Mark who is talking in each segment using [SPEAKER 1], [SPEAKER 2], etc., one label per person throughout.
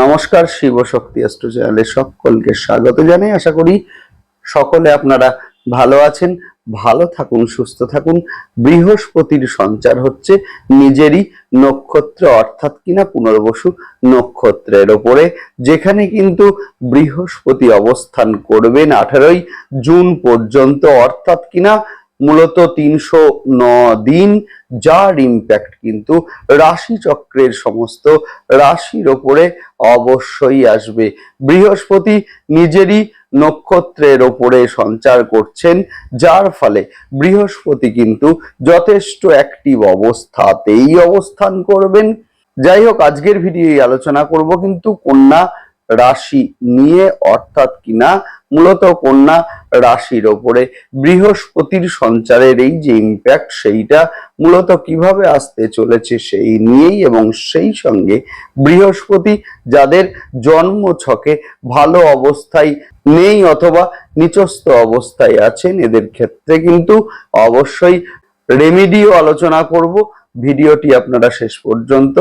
[SPEAKER 1] নমস্কার শিব শক্তি অ্যাস্ট্রো চ্যানেলে সকলকে স্বাগত জানাই। আশা করি সকলে আপনারা ভালো আছেন, ভালো থাকুন, সুস্থ থাকুন। বৃহস্পতির সঞ্চার হচ্ছে নিজেরই নক্ষত্র, অর্থাৎ কিনা পুনর্বসু নক্ষত্রের ওপরে, যেখানে কিন্তু বৃহস্পতি অবস্থান করবেন আঠারোই জুন পর্যন্ত, অর্থাৎ কিনা মূলত তিনশো ন দিন যার ইম্প্যাক্ট কিন্তু রাশি চক্রের সমস্ত রাশির ওপরে অবশ্যই আসবে। বৃহস্পতি নিজেরই নক্ষত্রের ওপরে সঞ্চার করছেন, যার ফলে বৃহস্পতি কিন্তু যথেষ্ট অ্যাক্টিভ অবস্থাতেই অবস্থান করবেন। যাই হোক, আজকের ভিডিও আলোচনা করব, কিন্তু কন্যা রাশি নিয়ে, অর্থাৎ কিনা মূলত কন্যা রাশির ওপরে বৃহস্পতির সঞ্চারের এই যে ইম্প্যাক্ট সেইটা মূলত কীভাবে আসতে চলেছে সেই নিয়েই এবং সেই সঙ্গে বৃহস্পতি যাদের জন্ম ছকে ভালো অবস্থায় নেই অথবা নিচস্থ অবস্থায় আছেন, এদের ক্ষেত্রে কিন্তু অবশ্যই রেমিডিও আলোচনা করব। ভিডিওটি আপনারা শেষ পর্যন্ত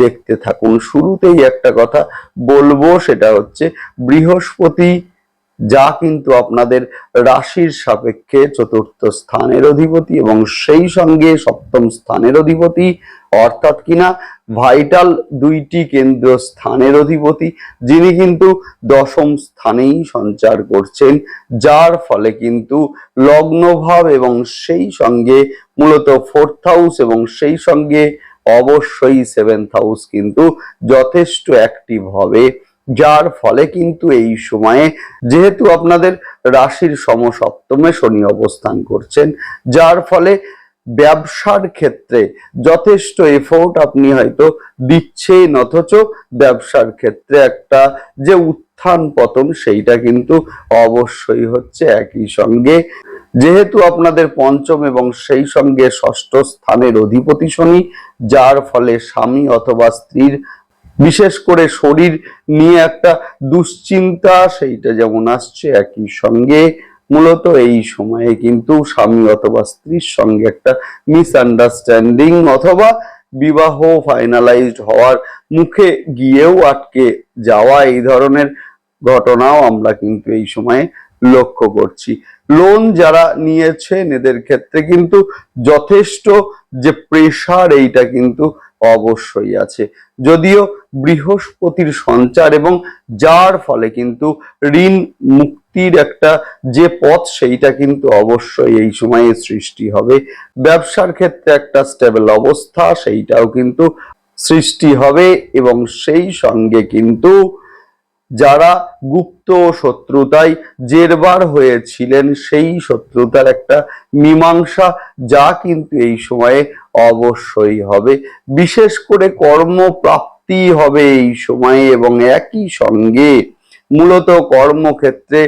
[SPEAKER 1] দেখতে থাকুন। শুরুতেই একটা কথা বলব, সেটা হচ্ছে বৃহস্পতি যা কিন্তু আপনাদের রাশির সাপেক্ষে চতুর্থ স্থানের অধিপতি এবং সেই সঙ্গে সপ্তম স্থানের অধিপতি। অর্থাৎ কিনা ভাইটাল দুইটি কেন্দ্র স্থানের অধিপতি, যিনি কিন্তু দশম স্থানেই সঞ্চার করছেন, যার ফলে কিন্তু লগ্নভাব এবং সেই সঙ্গে মূলত ফোর্থ হাউস এবং সেই সঙ্গে অবশ্যই সেভেন্থ হাউস কিন্তু যথেষ্ট অ্যাক্টিভ হবে। যার ফলে কিন্তু এই সময়ে যেহেতু আপনাদের রাশির সমসপ্তমে শনি অবস্থান করছেন, যার ফলে ব্যবসার ক্ষেত্রে যথেষ্ট এফোর্ট আপনি হয়তো দিচ্ছেন, অথচ ব্যবসার ক্ষেত্রে একটা যে উত্থান পতন সেইটা কিন্তু অবশ্যই হচ্ছে একই সঙ্গে। যেহেতু আপনাদের পঞ্চম এবং সেই সঙ্গে ষষ্ঠ স্থানের অধিপতি শনি, যার ফলে স্বামী অথবা স্ত্রীর বিশেষ করে শরীর নিয়ে একটা দুশ্চিন্তা, সেইটা যেমন আসছে, একই সঙ্গে মূলত এই সময়ে কিন্তু স্বামী অথবা স্ত্রীর সঙ্গে একটা মিসআন্ডারস্ট্যান্ডিং অথবা বিবাহ ফাইনালাইজড হওয়ার মুখে গিয়েও আটকে যাওয়া, এই ধরনের ঘটনাও আমরা কিন্তু এই সময়ে লক্ষ্য করছি। লোন যারা নিয়েছেন, এদের ক্ষেত্রে কিন্তু যথেষ্ট যে প্রেশার এইটা কিন্তু অবশ্যই আছে। যদিও বৃহস্পতির সঞ্চার এবং যার ফলে কিন্তু ঋণ মুক্তির একটা যে পথ, সেইটা কিন্তু অবশ্যই এই সময়ে সৃষ্টি হবে। ব্যবসার ক্ষেত্রে একটা স্টেবল অবস্থা, সেইটাও কিন্তু সৃষ্টি হবে এবং সেই সঙ্গে কিন্তু যারা গুপ্ত শত্রুতায় জেরবার হয়েছিলেন, সেই শত্রুতার একটা মীমাংসা, যা কিন্তু এই সময়ে অবশ্যই হবে। বিশেষ করে কর্মপ্রাপ্তি হবে এই সময়ে এবং একই সঙ্গে মূলত কর্মক্ষেত্রে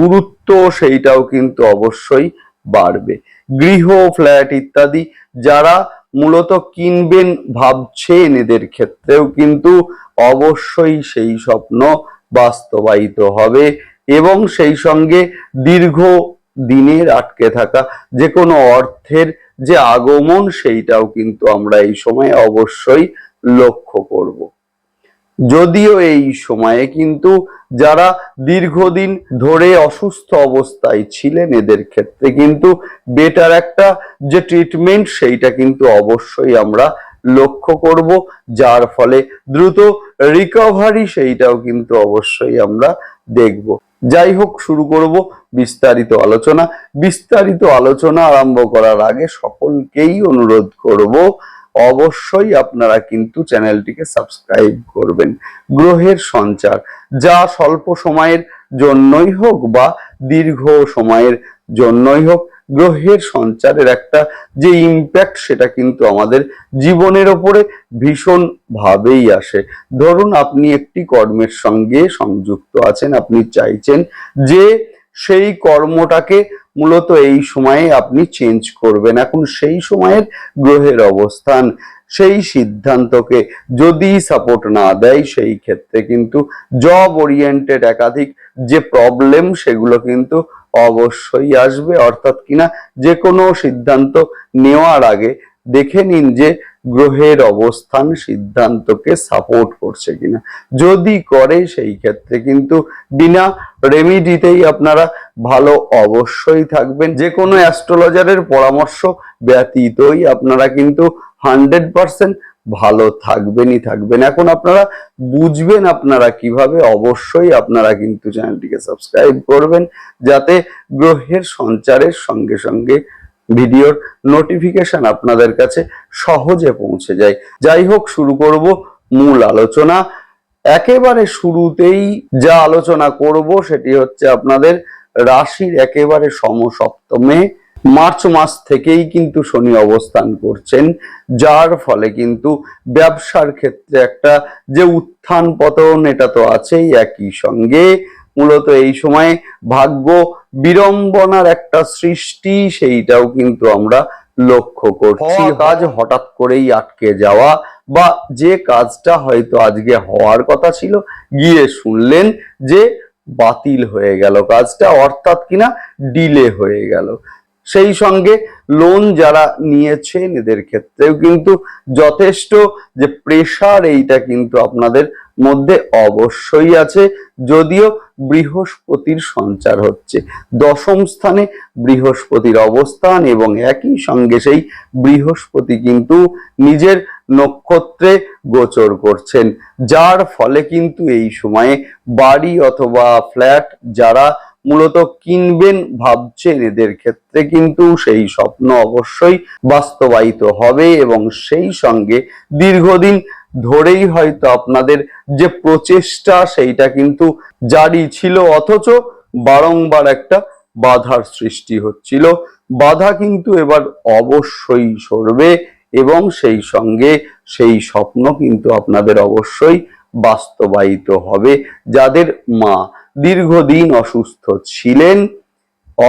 [SPEAKER 1] গুরুত্ব সেইটাও কিন্তু অবশ্যই বাড়বে। গৃহ, ফ্ল্যাট ইত্যাদি যারা মূলত কিনবেন ভাবছেন এদের ক্ষেত্রেও কিন্তু অবশ্যই সেই স্বপ্ন বাস্তবায়িত হবে এবং সেই সঙ্গে দীর্ঘ দিনের আটকে থাকা যে কোনো অর্থের যে আগমন সেইটাও কিন্তু আমরা এই সময়ে অবশ্যই লক্ষ্য করব। যদিও এই সময়ে কিন্তু যারা দীর্ঘদিন ধরে অসুস্থ অবস্থায় ছিলেন, এদের ক্ষেত্রে কিন্তু বেটার একটা যে ট্রিটমেন্ট সেইটা কিন্তু অবশ্যই আমরা লক্ষ্য করব, যার ফলে দ্রুত রিকভারি সেইটাও কিন্তু অবশ্যই আমরা দেখব। যাই হোক শুরু করব বিস্তারিত আলোচনা। বিস্তারিত আলোচনা আরম্ভ করার আগে সকলকেই অনুরোধ করব, অবশ্যই আপনারা কিন্তু চ্যানেলটিকে সাবস্ক্রাইব করবেন। গ্রহের সঞ্চার, যা স্বল্প সময়ের জন্যই হোক বা দীর্ঘ সময়ের জন্যই হোক গ্রহের সঞ্চারের একটা যে ইম্প্যাক্ট সেটা কিন্তু আমাদের জীবনের ওপরে ভীষণ ভাবেই আসে। ধরুন আপনি একটি কর্মের সঙ্গে সংযুক্ত আছেন, আপনি চাইছেন যে সেই কর্মটাকে মূলত এই সময়ে আপনি চেঞ্জ করবেন। এখন সেই সময়ের গ্রহের অবস্থান, সেই সিদ্ধান্তকে যদি সাপোর্ট না দেয়, সেই ক্ষেত্রে কিন্তু জব ওরিয়েন্টেড একাধিক যে প্রবলেম সেগুলো কিন্তু অবশ্যই আসবে, অর্থাৎ কিনা যে কোনো সিদ্ধান্ত নেওয়ার আগে দেখে নিন যে গ্রহের অবস্থান সিদ্ধান্তকে সাপোর্ট করছে কিনা। যদি করে সেই ক্ষেত্রে কিন্তু বিনা রেমিডিতেই আপনারা ভালো অবশ্যই থাকবেন। যে কোনো অ্যাস্ট্রোলজারের পরামর্শ ব্যতীতই আপনারা কিন্তু হান্ড্রেড পার্সেন্ট ভালো থাকবেনই থাকবেন। এখন আপনারা বুঝবেন আপনারা কীভাবে, অবশ্যই আপনারা কিন্তু চ্যানেলটিকে সাবস্ক্রাইব করবেন যাতে গ্রহের সঞ্চারের সঙ্গে সঙ্গে ভিডিওর নোটিফিকেশন আপনাদের কাছে সহজে পৌঁছে যায়। যাই হোক, শুরু করব মূল আলোচনা। একেবারে শুরুতেই যা আলোচনা করব সেটি হচ্ছে আপনাদের রাশির একেবারে সমসপ্তমে মার্চ মাস থেকেই কিন্তু শনি অবস্থান করছেন যার ফলে কিন্তু ব্যবসার ক্ষেত্রে একটা যে উত্থান পতন এটা তো আছেই একই সঙ্গে। মূলত এই সময় ভাগ্য বিড়ম্বনার একটা সৃষ্টি সেইটাও কিন্তু আমরা লক্ষ্য করছি। কাজ হঠাৎ করেই আটকে যাওয়া বা যে কাজটা হয়তো আজকে হওয়ার কথা ছিল গিয়ে শুনলেন যে বাতিল হয়ে গেল কাজটা অর্থাৎ কিনা ডিলে হয়ে গেল। সেই সঙ্গে লোন যারা নিয়েছেন এদের ক্ষেত্রেও কিন্তু যথেষ্ট যে প্রেশার এইটা কিন্তু আপনাদের মধ্যে অবশ্যই আছে। যদিও বৃহস্পতির সঞ্চার হচ্ছে। দশম স্থানে বৃহস্পতির অবস্থান এবং একই সঙ্গে সেই বৃহস্পতি কিন্তু নিজের নক্ষত্রে গোচর করছেন। যার ফলে কিন্তু এই সময়ে বাড়ি অথবা ফ্ল্যাট যারা মূলত কিনবেন ভাবছেন এদের ক্ষেত্রে কিন্তু সেই স্বপ্ন অবশ্যই বাস্তবায়িত হবে এবং সেই সঙ্গে দীর্ঘদিন ধরেই হয়তো আপনাদের যে প্রচেষ্টা সেইটা কিন্তু জারি ছিল, অথচ বারংবার একটা বাধার সৃষ্টি হচ্ছিল। বাধা কিন্তু এবার অবশ্যই সরবে এবং সেই সঙ্গে সেই স্বপ্ন কিন্তু আপনাদের অবশ্যই বাস্তবায়িত হবে। যাদের মা দীর্ঘদিন অসুস্থ ছিলেন,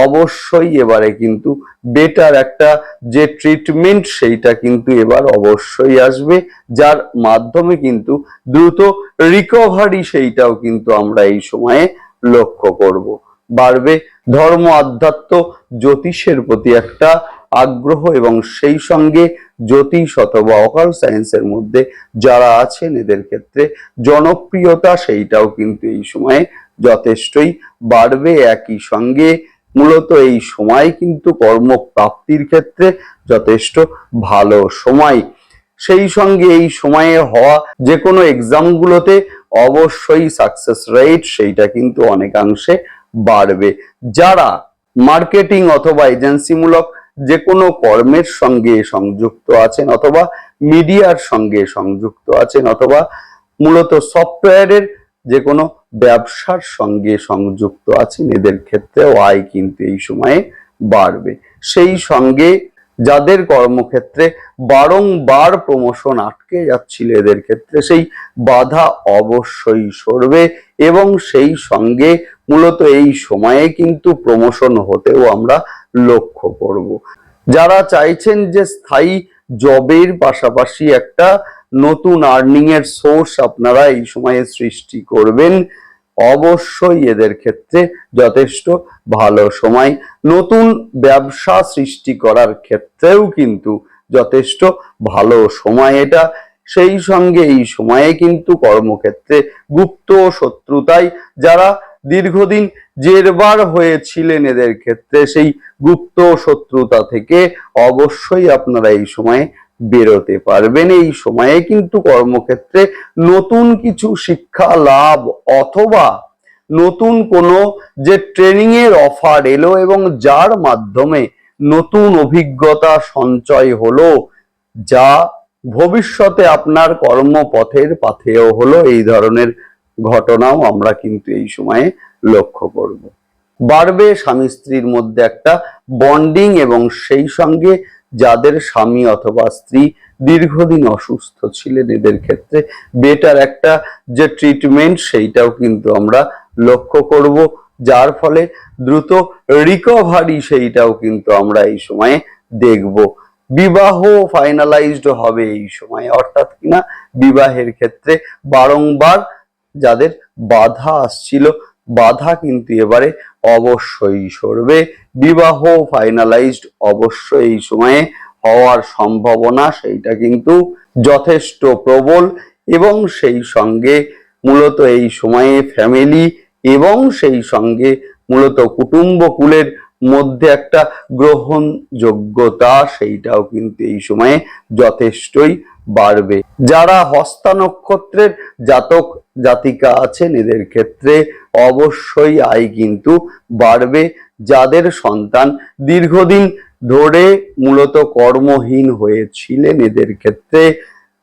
[SPEAKER 1] অবশ্যই এবারে কিন্তু বেটার একটা যে ট্রিটমেন্ট সেইটা কিন্তু এবার অবশ্যই আসবে, যার মাধ্যমে কিন্তু দ্রুত রিকভারি সেইটাও কিন্তু আমরা এই সময়ে লক্ষ্য করব। বাড়বে ধর্ম আধ্যাত্ম জ্যোতিষের প্রতি একটা আগ্রহ এবং সেই সঙ্গে জ্যোতিষ অথবা অকাল সায়েন্সের মধ্যে যারা আছেন এদের ক্ষেত্রে জনপ্রিয়তা সেইটাও কিন্তু এই সময়ে যথেষ্টই বাড়বে। একই সঙ্গে মূলত এই সময় কিন্তু কর্মপ্রাপ্তির ক্ষেত্রে যথেষ্ট ভালো সময়। সেই সঙ্গে এই সময়ে হওয়া যে কোনো এক্সামগুলোতে অবশ্যই সাকসেস রেট সেইটা কিন্তু অনেকাংশে বাড়বে। যারা মার্কেটিং অথবা এজেন্সিমূলক যে কোনো কর্মের সঙ্গে সংযুক্ত আছেন অথবা মিডিয়ার সঙ্গে সংযুক্ত আছেন অথবা মূলত সফটওয়্যারের যে কোনো ব্যবসার সঙ্গে সংযুক্ত আছেন, এদের ক্ষেত্রেও আয় কিন্তু এই সময়ে বাড়বে। সেই সঙ্গে যাদের কর্মক্ষেত্রে বারংবার প্রমোশন আটকে যাচ্ছিল, এদের ক্ষেত্রে সেই বাধা অবশ্যই সরবে এবং সেই সঙ্গে মূলত এই সময়ে কিন্তু প্রমোশন হতেও আমরা লক্ষ্য করব। যারা চাইছেন যে স্থায়ী জবের পাশাপাশি একটা নতুন আর্নিং এর সোর্স আপনারা এই সময়ে সৃষ্টি করবেন, অবশ্যই এদের ক্ষেত্রে যথেষ্ট ভালো সময়। নতুন ব্যবসা সৃষ্টি করার ক্ষেত্রেও কিন্তু যথেষ্ট ভালো সময় এটা। সেই সঙ্গে এই সময়ে কিন্তু কর্মক্ষেত্রে গুপ্ত শত্রুতায় যারা দীর্ঘদিন জেরবার হয়েছিলেন এদের ক্ষেত্রে, সেই গুপ্ত শত্রুতা থেকে অবশ্যই আপনারা এই সময়ে বেরোতে পারবেন। এই সময়ে কিন্তু কর্মক্ষেত্রে নতুন কিছু শিক্ষা, লাভ অথবা নতুন কোনো যে ট্রেনিং এর অফার এলো এবং যার মাধ্যমে নতুন অভিজ্ঞতা সঞ্চয় হলো, যা ভবিষ্যতে আপনার কর্মপথের পাথেয় হলো, এই ধরনের ঘটনাও আমরা কিন্তু এই সময়ে লক্ষ্য করব। বাড়বে স্বামী স্ত্রীর মধ্যে একটা বন্ডিং এবং সেই সঙ্গে যাদের স্বামী অথবা স্ত্রী দীর্ঘদিন অসুস্থ ছিলেন, এদের ক্ষেত্রে বেটার একটা যে ট্রিটমেন্ট সেইটাও কিন্তু আমরা লক্ষ্য করব। যার ফলে দ্রুত রিকভারি সেইটাও কিন্তু আমরা এই সময়ে দেখব। বিবাহ ফাইনালাইজড হবে এই সময়ে, অর্থাৎ কিনা বিবাহের ক্ষেত্রে বারংবার যাদের বাধা আসছিল, বাধা কিন্তু এবারে অবশ্যই সরবে। বিবাহ ফাইনালাইজড অবশ্যই এই সময়ে হওয়ার সম্ভাবনা, সেইটা কিন্তু যথেষ্ট প্রবল এবং সেই সঙ্গে মূলত এই সময়ে ফ্যামিলি এবং সেই সঙ্গে মূলত কুটুম্বকুলের মধ্যে একটা গ্রহণযোগ্যতা, সেইটাও কিন্তু এই সময়ে যথেষ্টই বাড়বে। যারা হস্তা নক্ষত্রের জাতক জাতিকা আছেন, এদের ক্ষেত্রে অবশ্যই আয় কিন্তু বাড়বে। যাদের সন্তান দীর্ঘদিন ধরে মূলত কর্মহীন হয়েছিলেন, এদের ক্ষেত্রে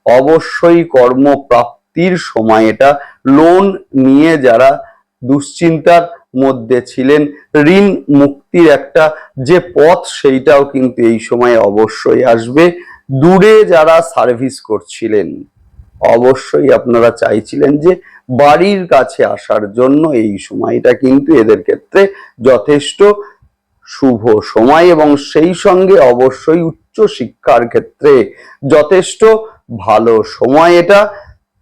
[SPEAKER 1] অবশ্যই কর্মপ্রাপ্তির সময় এটা। লোন নিয়ে যারা দুশ্চিন্তার মধ্যে ছিলেন, ঋণ মুক্তির একটা যে পথ, সেইটাও কিন্তু এই সময় অবশ্যই আসবে। দূরে যারা সার্ভিস করছিলেন, অবশ্যই আপনারা চাইছিলেন যে বাড়ির কাছে আসার জন্য এই সময়টা কিন্তু এদের ক্ষেত্রে যথেষ্ট শুভ সময় এবং সেই সঙ্গে অবশ্যই উচ্চ শিক্ষার ক্ষেত্রে যথেষ্ট ভালো সময় এটা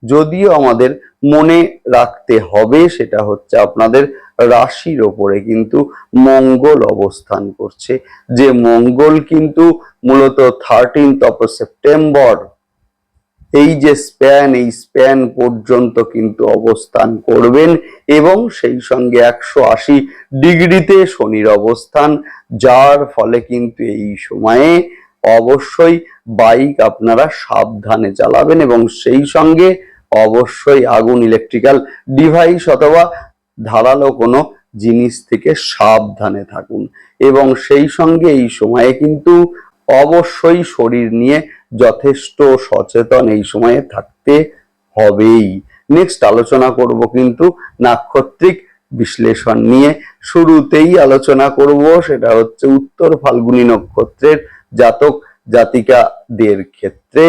[SPEAKER 1] যদিও আমাদের মনে রাখতে হবে, সেটা হচ্ছে আপনাদের রাশির ওপরে কিন্তু মঙ্গল অবস্থান করছে। যে মঙ্গল কিন্তু মূলত থার্টিনথ অফ সেপ্টেম্বর এই যে স্প্যান এই স্প্যান পর্যন্ত কিন্তু অবস্থান করবেন এবং সেই সঙ্গে একশো আশি ডিগ্রিতে শনির অবস্থান, যার ফলে কিন্তু এই সময়ে অবশ্যই বাইক আপনারা সাবধানে চালাবেন এবং সেই সঙ্গে অবশ্যই আগুন ইলেকট্রিক্যাল ডিভাইস অথবা ধারালো কোনো জিনিস থেকে সাবধানে থাকুন। এবং সেই সঙ্গে এই সময়ে কিন্তু অবশ্যই শরীর নিয়ে যথেষ্ট সচেতন এই সময়ে থাকতে হবেই। নেক্সট আলোচনা করব কিন্তু নাক্ষত্রিক বিশ্লেষণ নিয়ে। শুরুতেই আলোচনা করব, সেটা হচ্ছে উত্তর ফাল্গুনী নক্ষত্রের জাতক জাতিকাদের ক্ষেত্রে।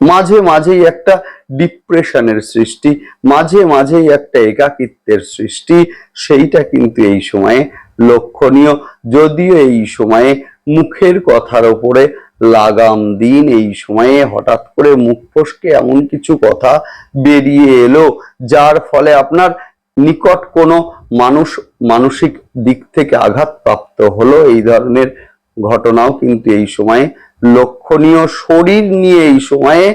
[SPEAKER 1] মাঝে মাঝেই একটা ডিপ্রেশনের সৃষ্টি, মাঝে মাঝেই একটা একাকিত্বের সৃষ্টি। সেইটা কিন্তু এই সময়ে লক্ষণীয়। যদিও এই সময়ে মুখের কথার ওপরে লাগাম দিন, এই সময়ে হঠাৎ করে মুখ ফসকে এমন কিছু কথা বেরিয়ে এলো, যার ফলে আপনার নিকট কোনো মানুষ, মানসিক দিক থেকে আঘাতপ্রাপ্ত হলো। এই ধরনের ঘটনাও কিন্তু এই সময়ে লক্ষণীয় শরীর নিয়ে এই সময়ে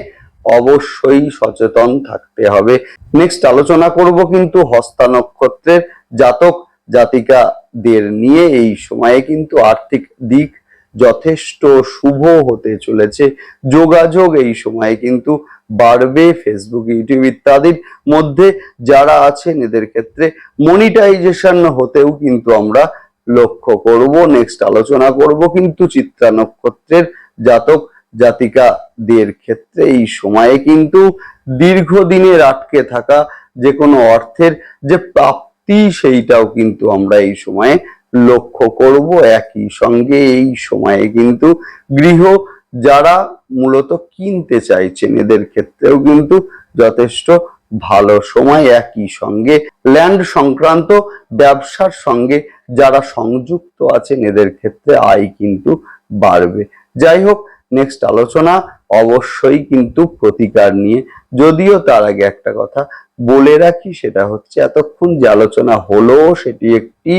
[SPEAKER 1] অবশ্যই সচেতন থাকতে হবে। নেক্সট আলোচনা করব কিন্তু হস্তা নক্ষত্রের জাতক জাতিকাদের নিয়ে। এই সময়ে কিন্তু আর্থিক দিক যথেষ্ট শুভ হতে চলেছে। যোগাযোগ এই সময়ে কিন্তু বাড়বে। ফেসবুক ইউটিউব ইত্যাদির মধ্যে যারা আছেন, এদের ক্ষেত্রে মনিটাইজেশন হতেও কিন্তু আমরা লক্ষ্য করব। নেক্সট আলোচনা করব কিন্তু চিত্রা নক্ষত্রের জাতক জাতিকাদের ক্ষেত্রে এই সময়ে কিন্তু দীর্ঘদিনের আটকে থাকা যে কোনো অর্থের যে প্রাপ্তি সেইটাও কিন্তু আমরা এই সময়ে লক্ষ্য করব। একই সঙ্গে এই সময়ে কিন্তু গৃহ যারা মূলত কিনতে চাইছেন, এদের ক্ষেত্রেও কিন্তু যথেষ্ট ভালো সময়। একই সঙ্গে ল্যান্ড সংক্রান্ত ব্যবসার সঙ্গে যারা সংযুক্ত আছেন, এদের ক্ষেত্রে আয় কিন্তু বাড়বে। যাই হোক নেক্সট আলোচনা অবশ্যই কিন্তু প্রতিকার নিয়ে, যদিও তার আগে একটা কথা বলে রাখি, সেটা হচ্ছে এতক্ষণ যে আলোচনা হলো, সেটি একটি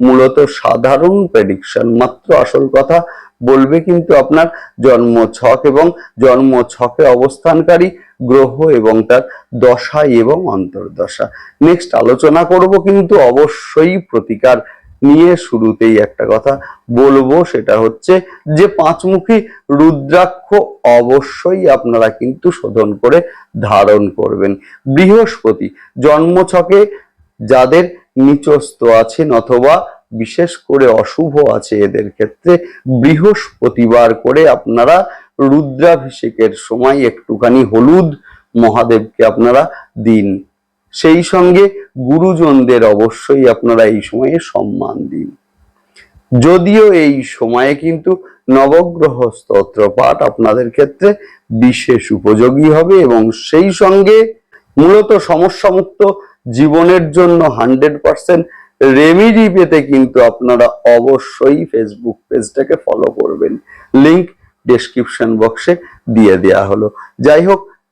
[SPEAKER 1] মূলত সাধারণ প্রেডিকশন মাত্র আসল কথা বলবে কিন্তু আপনার জন্ম ছক এবং জন্ম ছকে অবস্থানকারী গ্রহ এবং তার দশা এবং অন্তর্দশা। নেক্সট আলোচনা করব কিন্তু অবশ্যই প্রতিকার নিয়ে শুরুতেই একটা কথা বলব, সেটা হচ্ছে যে পাঁচমুখী রুদ্রাক্ষ অবশ্যই আপনারা কিন্তু শোধন করে ধারণ করবেন। বৃহস্পতি, জন্মছকে যাদের নিচস্ত আছেন অথবা বিশেষ করে অশুভ আছে এদের ক্ষেত্রে বৃহস্পতিবার করে আপনারা রুদ্রাভিষেকের সময় একটুখানি হলুদ মহাদেবকে আপনারা দিন। সেই সঙ্গে গুরুজনদের অবশ্যই আপনারা এই সময়ে সম্মান দিন। যদিও এই সময়ে কিন্তু নবগ্রহ স্তোত্র পাঠ আপনাদের ক্ষেত্রে বিশেষ উপযোগী হবে এবং সেই সঙ্গে মূলত সমস্যামুক্ত জীবনের জন্য হান্ড্রেড পার্সেন্ট রেমিডি পেতে কিন্তু আপনারা অবশ্যই ফেসবুক পেজটাকে ফলো করবেন। লিংক ডেসক্রিপশন বক্সে দিয়ে দেয়া হলো। যাই হোক